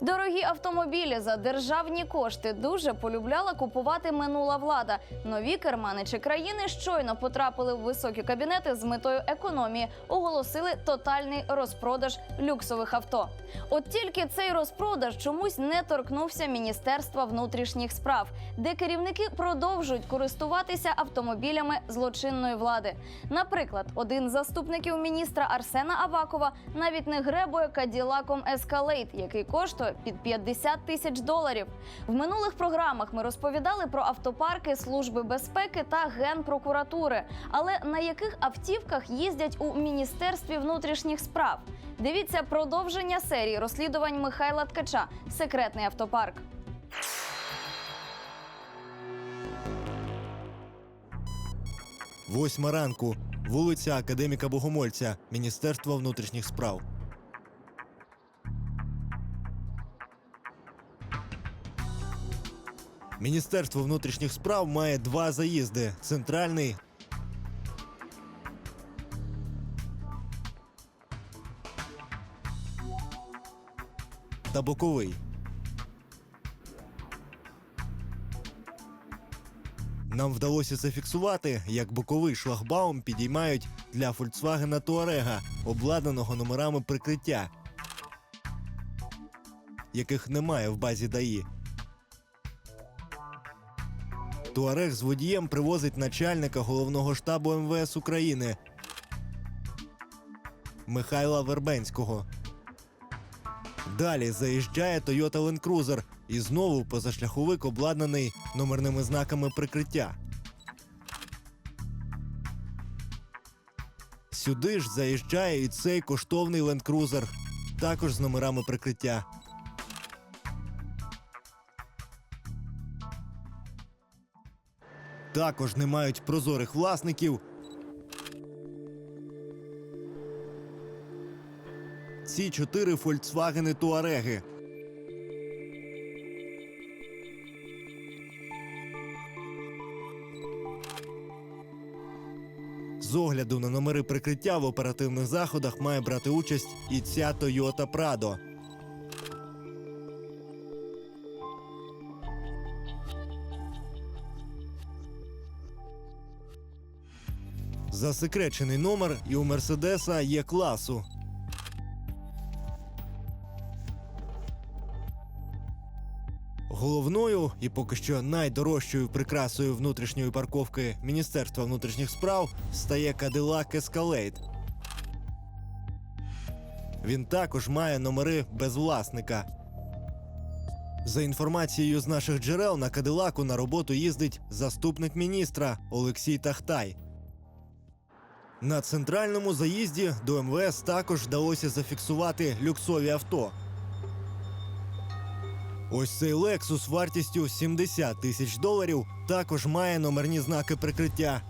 Дорогі автомобілі за державні кошти дуже полюбляла купувати минула влада. Нові керманичі країни щойно потрапили в високі кабінети з метою економії, оголосили тотальний розпродаж люксових авто. От тільки цей розпродаж чомусь не торкнувся Міністерства внутрішніх справ, де керівники продовжують користуватися автомобілями злочинної влади. Наприклад, один з заступників міністра Арсена Авакова навіть не гребує каділаком Escalade, який коштує під 50 тисяч доларів. В минулих програмах ми розповідали про автопарки Служби безпеки та Генпрокуратури. Але на яких автівках їздять у Міністерстві внутрішніх справ? Дивіться продовження серії розслідувань Михайла Ткача Секретний автопарк. Восьма ранку. Вулиця Академіка Богомольця, Міністерство внутрішніх справ. Міністерство внутрішніх справ має два заїзди: центральний та боковий. Нам вдалося зафіксувати, як боковий шлагбаум підіймають для Volkswagen Touareg, обладнаного номерами прикриття, яких немає в базі ДАІ. Туарег з водієм привозить начальника головного штабу МВС України Михайла Вербенського. Далі заїжджає Toyota Land Cruiser і знову позашляховик обладнаний номерними знаками прикриття. Сюди ж заїжджає і цей коштовний Land Cruiser, також з номерами прикриття. Також не мають прозорих власників. Ці чотири Volkswagen Туареги. З огляду на номери прикриття в оперативних заходах має брати участь і ця Toyota Prado. Засекречений номер і у Мерседеса є класу. Головною і поки що найдорожчою прикрасою внутрішньої парковки Міністерства внутрішніх справ стає Cadillac Escalade. Він також має номери без власника. За інформацією з наших джерел, на Кадилаку на роботу їздить заступник міністра Олексій Тахтай. На центральному заїзді до МВС також вдалося зафіксувати люксові авто. Ось цей Lexus вартістю 70 тисяч доларів також має номерні знаки прикриття.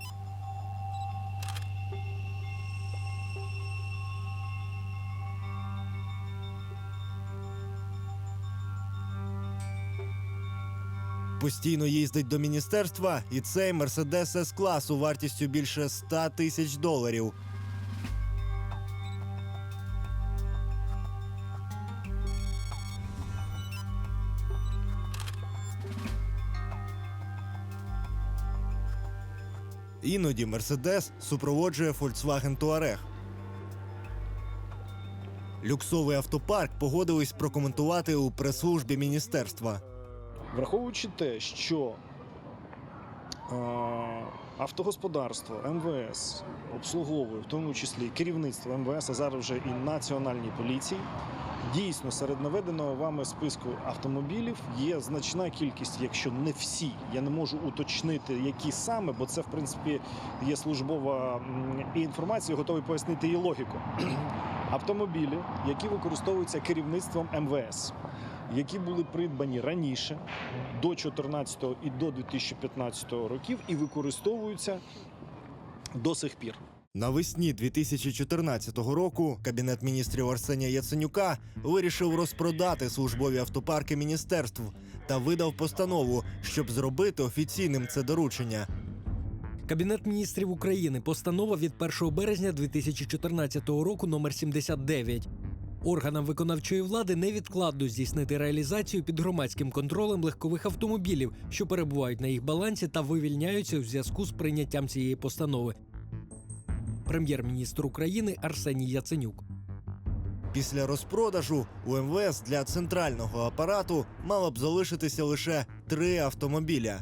Постійно їздить до міністерства і цей Mercedes s класу вартістю більше 100 тисяч доларів. Іноді Мерседес супроводжує Volkswagen Touareg. Люксовий автопарк погодились прокоментувати у прес-службі міністерства. Враховуючи те, що автогосподарство МВС обслуговує, в тому числі керівництво МВС, а зараз вже і Національній поліції, дійсно серед наведеного вами списку автомобілів є значна кількість, якщо не всі. Я не можу уточнити, які саме, бо це в принципі є службова інформація, готовий пояснити її логіку. Автомобілі, які використовуються керівництвом МВС які були придбані раніше до 2014 і до 2015 років і використовуються до сих пір. Навесні 2014 року кабінет міністрів Арсенія Яценюка вирішив розпродати службові автопарки міністерств та видав постанову, щоб зробити офіційним це доручення. Кабінет міністрів України. Постанова від 1 березня 2014 року номер 79. Органам виконавчої влади невідкладно здійснити реалізацію під громадським контролем легкових автомобілів, що перебувають на їх балансі та вивільняються у зв'язку з прийняттям цієї постанови. Прем'єр-міністр України Арсеній Яценюк. Після розпродажу у МВС для центрального апарату мало б залишитися лише три автомобіля.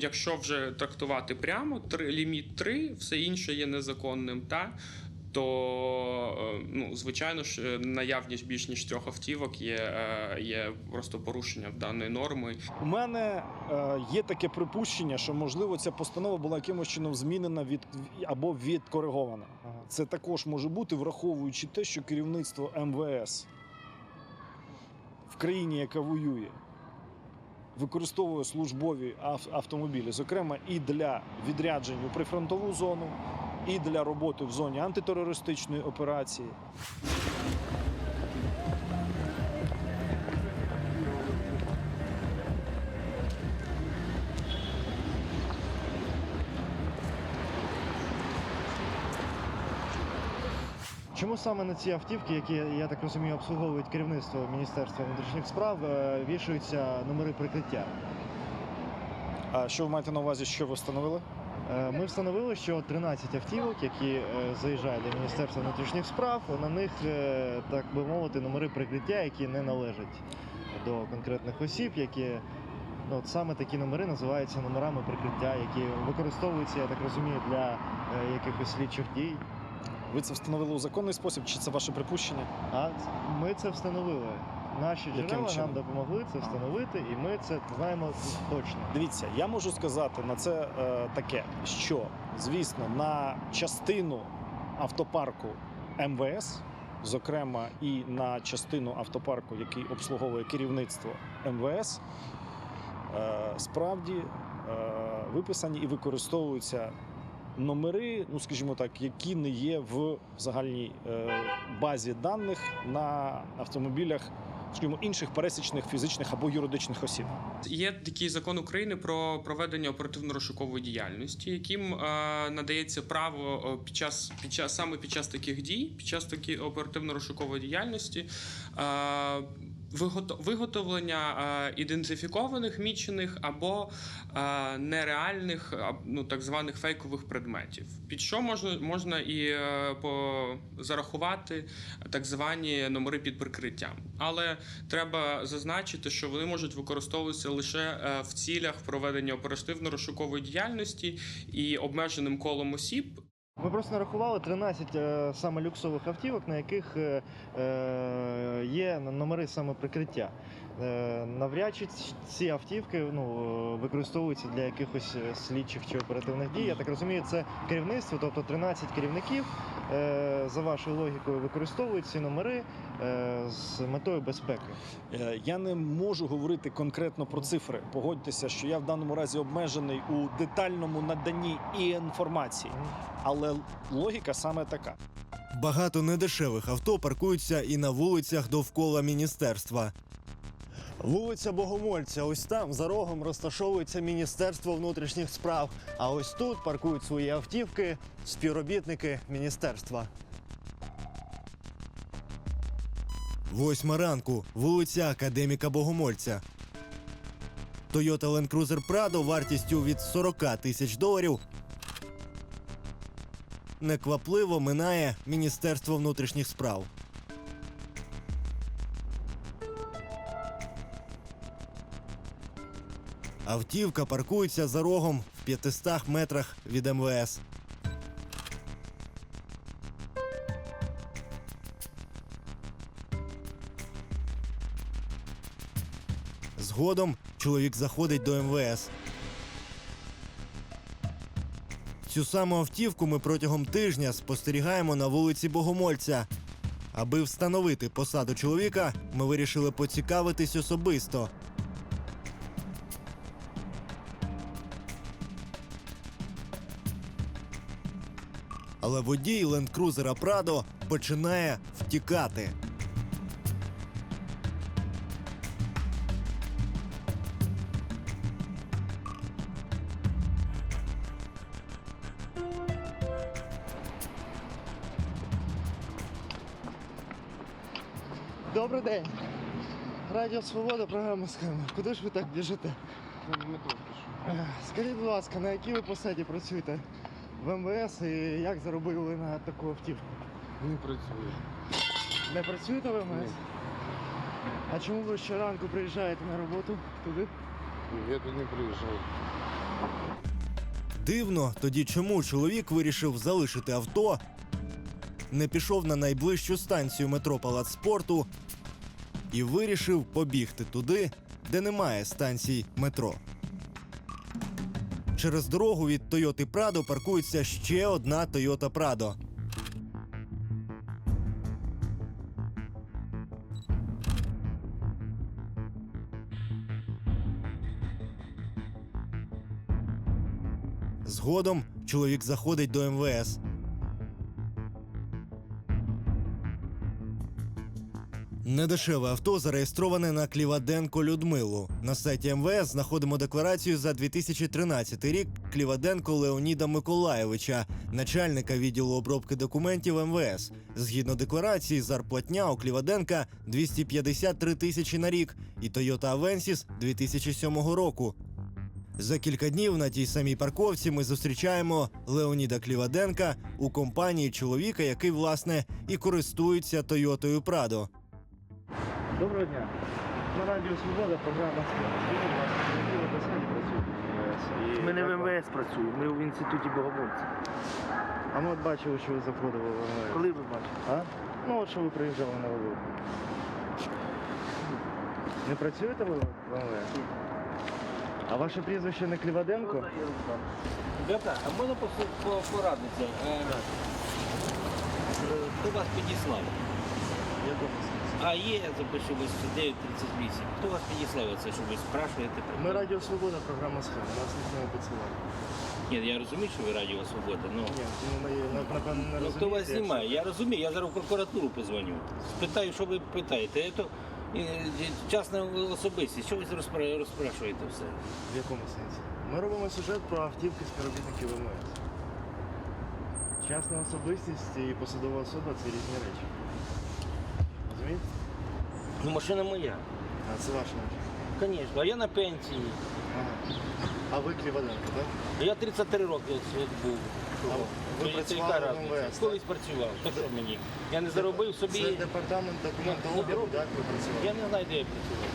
Якщо вже трактувати прямо, три, ліміт 3, все інше є незаконним, та, то е, ну, звичайно ж е, наявність більш ніж трьох автівок є, е, є просто порушенням даної норми. У мене є таке припущення, що можливо ця постанова була якимось чином змінена від або відкоригована. Це також може бути, враховуючи те, що керівництво МВС в країні, яка воює, використовує службові ав- автомобілі, зокрема і для відряджень у прифронтову зону, і для роботи в зоні антитерористичної операції. Чому саме на ці автівки, які я так розумію, обслуговують керівництво Міністерства внутрішніх справ, е, вішаються номери прикриття? А що ви маєте на увазі, що ви встановили? Е, Ми встановили, що 13 автівок, які е, заїжджають до Міністерства внутрішніх справ, на них, так би мовити, номери прикриття, які не належать до конкретних осіб, які ну, от саме такі номери називаються номерами прикриття, які використовуються, я так розумію, для якихось слідчих дій. Ви це встановили у законний спосіб, чи це ваше припущення? А ми це встановили. Наші Яким джерела чином? нам допомогли це встановити, і ми це знаємо точно. Дивіться, я можу сказати на це е, таке, що звісно на частину автопарку МВС, зокрема і на частину автопарку, який обслуговує керівництво МВС, е, справді е, виписані і використовуються номери, ну скажімо так, які не є в загальній е, базі даних на автомобілях, скажімо, інших пересічних фізичних або юридичних осіб. Є такий закон України про проведення оперативно-розшукової діяльності, яким е, надається право під час, під час саме під час таких дій, під час такої оперативно-розшукової діяльності. Е, Виготовлення ідентифікованих мічених або нереальних, ну так званих фейкових предметів. Під що можна можна і е, зарахувати так звані номери під прикриттям. Але треба зазначити, що вони можуть використовуватися лише е, в цілях проведення оперативно-розшукової діяльності і обмеженим колом осіб. Ми просто нарахували 13 е, саме люксових автівок, на яких е, е, є номери саме прикриття. Е, навряд чи ці автівки ну, е, використовуються для якихось е, слідчих чи оперативних дій. Я так розумію, це керівництво, тобто 13 керівників, за вашою логікою, використовують ці номери з метою безпеки. Я не можу говорити конкретно про цифри. Погодьтеся, що я в даному разі обмежений у детальному наданні і інформації, але логіка саме така. Багато недешевих авто паркуються і на вулицях довкола міністерства. Вулиця Богомольця. Ось там за рогом розташовується Міністерство внутрішніх справ. А ось тут паркують свої автівки співробітники міністерства. Восьма ранку. Вулиця Академіка Богомольця. Toyota Land Cruiser Prado вартістю від 40 тисяч доларів неквапливо минає Міністерство внутрішніх справ. Автівка паркується за рогом в 500 метрах від МВС. Згодом чоловік заходить до МВС. Цю саму автівку ми протягом тижня спостерігаємо на вулиці Богомольця. Аби встановити посаду чоловіка, ми вирішили поцікавитись особисто. але водій лендкрузера Прадо починає втікати. Добрий день. Радіо Свобода, програма з. Куди ж ви так біжите? Е, скажіть, будь ласка, на якій ви посаді працюєте? В МВС і як заробили на таку автівку? Не працює. Не працюєте в МВС? Ні. А чому ви щоранку приїжджаєте на роботу туди? Я тут не приїжджав. Дивно, тоді чому чоловік вирішив залишити авто, не пішов на найближчу станцію метро Палац спорту і вирішив побігти туди, де немає станцій метро. Через дорогу від Тойоти Прадо паркується ще одна Тойота Прадо. Згодом чоловік заходить до МВС. Недешеве авто зареєстроване на Кліваденко Людмилу. На сайті МВС знаходимо декларацію за 2013 рік Кліваденко Леоніда Миколаєвича, начальника відділу обробки документів МВС. Згідно декларації, зарплатня у Кліваденка 253 тисячі на рік і Toyota Avensis 2007 року. За кілька днів на тій самій парковці ми зустрічаємо Леоніда Кліваденка у компанії чоловіка, який власне і користується Тойотою Прадо. Доброго дня. На Радіо Свобода, програма «Схема». Скажіть, будь ласка, на якій ви посаді працюєте в МВС? І Ми не в МВС працюємо, ми в інституті богомольців. А ми от бачили, що ви заходили в МВС. Коли ви бачите? А? Ну от що ви приїжджали на роботу. Не працюєте ви в МВС? А ваше прізвище не Кліваденко? Ребята, а можна порадитися? Е, е, Хто вас підіслав? Я думаю. А є, запишу 938. Хто вас підіслав що ви спрашуєте? Ми? Радіо Свобода, програма «Схема». Нас ніхто не підсилає. Ні, я розумію, що ви Радіо Свобода. Ну, Ні, ну, ми, напевно, не ну розумієте. хто вас якщо- знімає? Я розумію, я зараз в прокуратуру позвоню. Спитаю, що ви питаєте. Це е, частна особистість. Що ви розпра- розпрашуєте все? В якому сенсі? Ми робимо сюжет про автівки співробітників МВС. Частна особистість і посадова особа це різні речі. Розумієте? Ну, машина моя. А це ваша машина. Звісно, а я на пенсії. Ага. А ви Кліваденко, так? Я 33 роки от був. А ви яка працювали в разниця? МВС. Колись працював. Так що мені? Я не заробив Це департамент документообігу, Ну, так ви працювали? Я не знаю, де я працював.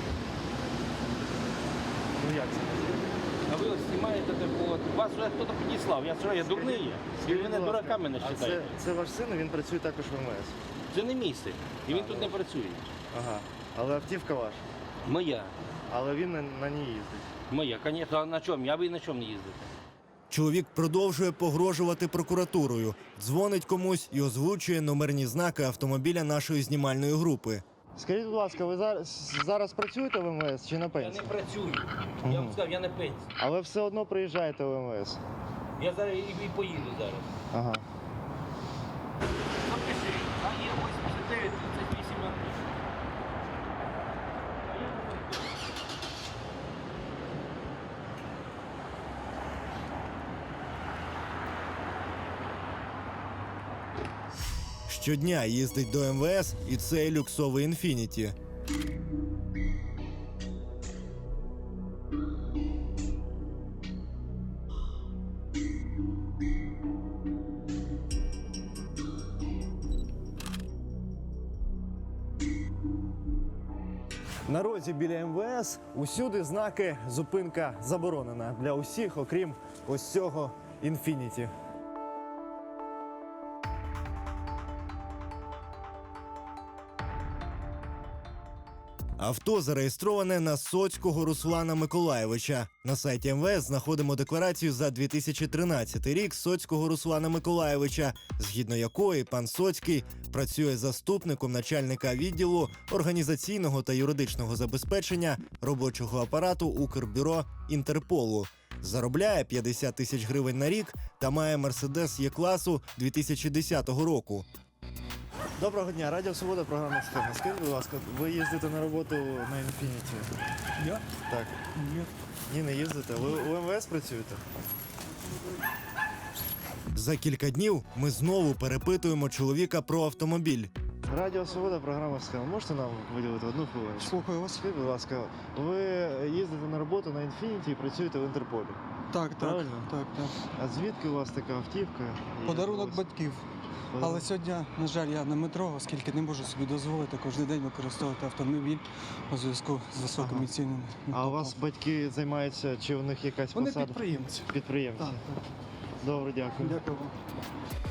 Ну як це? Знімаєте от. Вас вже хтось підіслав. Я що, дурний є? Скажіть, мене дураками не а це, вважаєте. це ваш син, він працює також в МВС. Це не мій син. І він тут не працює. Ага. Але автівка ваша. Моя. Але він на, на ній їздить. Моя, звісно, а на чому? Я ви на чому не їздите? Чоловік продовжує погрожувати прокуратурою, дзвонить комусь і озвучує номерні знаки автомобіля нашої знімальної групи. Скажіть, будь ласка, ви зараз, зараз працюєте в МВС чи на Я пенсії? не працюю. Я Мгм. вам сказав, я на пенсії. Але все одно приїжджаєте в МВС. Я зараз і, і поїду зараз. Ага. Запиши. А є 89 38 Щодня їздить до МВС і цей люксовий інфініті. На розі біля МВС усюди знаки зупинка заборонена для усіх, окрім ось цього інфініті. Авто зареєстроване на Соцького Руслана Миколаєвича. На сайті МВС знаходимо декларацію за 2013 рік Соцького Руслана Миколаєвича, згідно якої пан Соцький працює заступником начальника відділу організаційного та юридичного забезпечення робочого апарату Укрбюро Інтерполу. Заробляє 50 тисяч гривень на рік та має Мерседес Є-класу 2010 року. Доброго дня, Радіо Свобода, програма «Схема». Скажіть, будь ласка, ви їздите на роботу на інфініті? Я? Так. Ні. Ні, не їздите. Ви у МВС працюєте? За кілька днів ми знову перепитуємо чоловіка про автомобіль. Радіо Свобода, програма «Схема». Можете нам виділити одну хвилину? Слухаю вас. Скажіть, будь ласка, ви їздите на роботу на інфініті і працюєте в Інтерполі. Так, так, Правильно? так, так. А звідки у вас така автівка? Подарунок ось- батьків. Але сьогодні, на жаль, я на метро, оскільки не можу собі дозволити кожен день використовувати автомобіль у зв'язку з високими Ага. цінами. А у вас батьки займаються, чи у них якась Вони підприємці. Підприємці. Так, так. Добре, дякую. Дякую вам.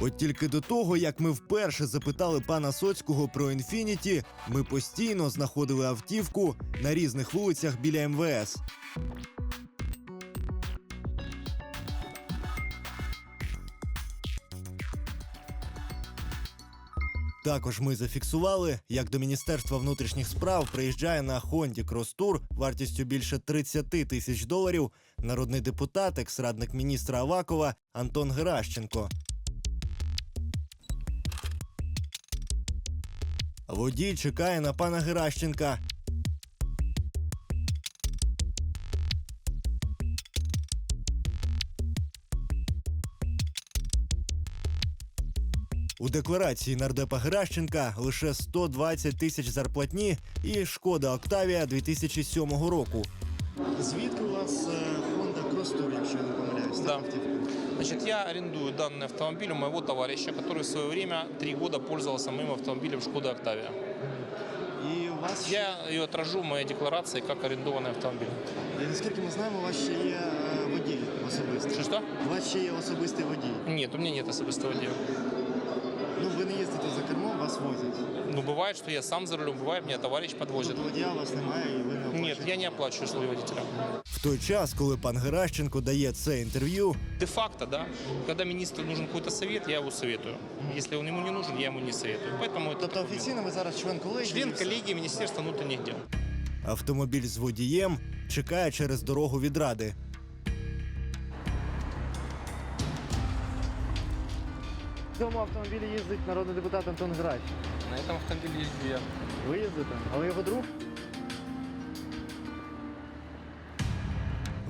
От тільки до того, як ми вперше запитали пана Соцького про інфініті, ми постійно знаходили автівку на різних вулицях біля МВС. Також ми зафіксували, як до Міністерства внутрішніх справ приїжджає на Хонді Кростур вартістю більше 30 тисяч доларів народний депутат, екс-радник міністра Авакова Антон Геращенко. Водій чекає на пана Геращенка. У декларації нардепа Геращенка лише 120 тисяч зарплатні і шкода Октавія 2007 року. Звідки у вас Honda Cross Tour, якщо я не помиляюсь? Да. Значит, я арендую данный автомобиль у моего товарища, который в свое время три года пользовался моим автомобилем Шкода Октавия. І у вас ще, Я ее отражу в моей декларации как арендованный автомобиль. і наскільки ми знаємо, у вас ще є е, водій особистий. Что-что? У вас ще є особистий водій. Нет, у меня нет особистого дела. кермом, вас возять. Ну, бывает, что я сам за рулем, бывает, меня товарищ подвозит. Тобто водія у вас немає і ви не оплачуєте. Нет, я не оплачиваю услуги водителя. В той час, коли пан Геращенко дає це інтерв'ю, Де-факто, да, когда министру нужен какой-то совет, я его советую. Если он ему не нужен, я ему не советую. Поэтому это Тобто офіційно ви зараз член колегії? член і все. коллегии Министерства внутренних дел. автомобіль з водієм чекає через дорогу від ради. В цьому автомобілі їздить народний депутат Антон Грач. На этом автомобиле езжу я. Ви їздите? А ви його друг?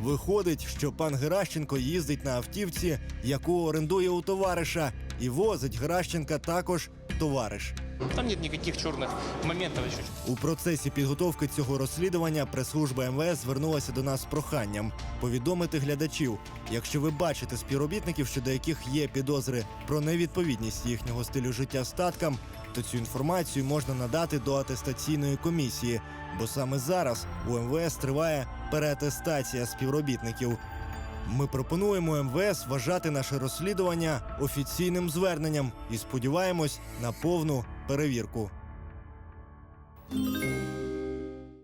Виходить, що пан Геращенко їздить на автівці, яку орендує у товариша, і возить Геращенка також товариш. Там нет никаких черных моментов. У процесі підготовки цього розслідування прес-служба МВС звернулася до нас з проханням повідомити глядачів, якщо ви бачите співробітників, щодо яких є підозри про невідповідність їхнього стилю життя статкам, то цю інформацію можна надати до атестаційної комісії, бо саме зараз у МВС триває переатестація співробітників. Ми пропонуємо МВС вважати наше розслідування офіційним зверненням і сподіваємось на повну перевірку.